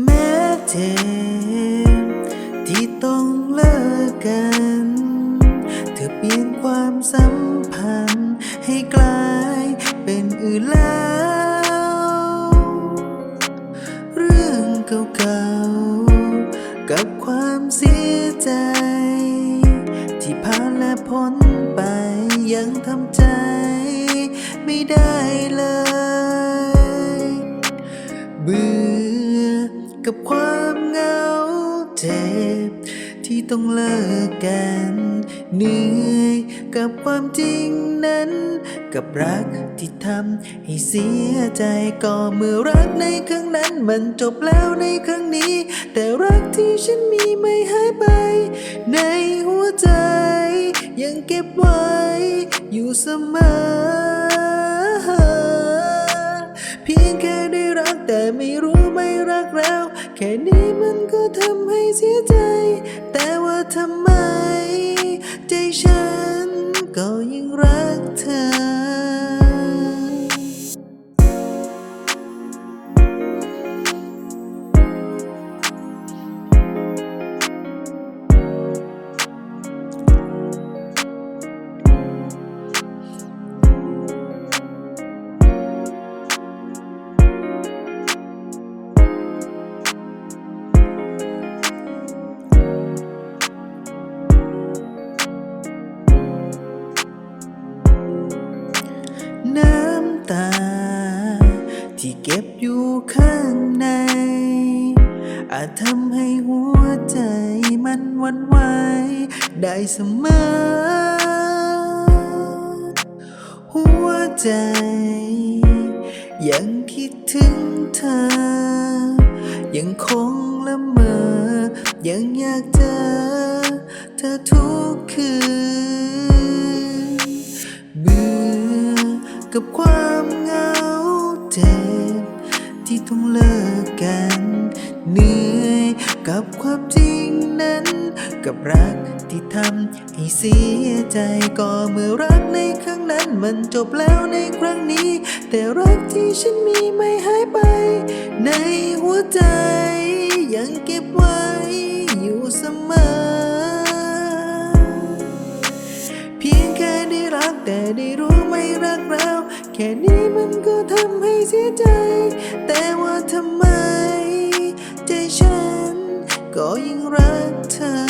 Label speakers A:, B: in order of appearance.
A: แม้เจ็บที่ต้องเลิกกัน เธอเปลี่ยนความสัมพันธ์ให้กลายเป็นอื่นแล้ว เรื่องเก่าๆ กับความเสียใจ ที่ผ่านและพ้นไปยังทำใจไม่ได้เลย กับความเหงาเจ็บ ที่ต้องเลิกกันเหนื่อยกับความจริงนั้น กับรักที่ทำให้เสียใจก็เมื่อรักในครั้งนั้นมันจบแล้วในครั้งนี้ แต่รักที่ฉันมีไม่หายไป ในหัวใจ ยังเก็บไว้อยู่เสมอ ไม่รู้ไม่รักแล้ว แค่นี้มันก็ทำให้เสียใจ แต่ว่าทำไม ใจฉันก็ยังรักเธอ ที่เก็บอยู่ข้างใน อาจทำให้หัวใจมันวันไหวได้เสมอ หัวใจ ยังคิดถึงเธอ ยังคงละเมอ ยังอยากเจอเธอทุกคืน เบื่อกับความเหงาเจ็บ ที่ต้องเลิกกัน เหนื่อยกับความจริงนั้น กับรักที่ทำให้เสียใจก็เมื่อรักในครั้งนั้นมันจบแล้วในครั้งนี้ แต่รักที่ฉันมีไม่หายไป ในหัวใจยังเก็บไว้ ค่นี้มันก็ทำให้เสียใจ แต่ว่าทำไม ใจฉันก็ยังรักเธอ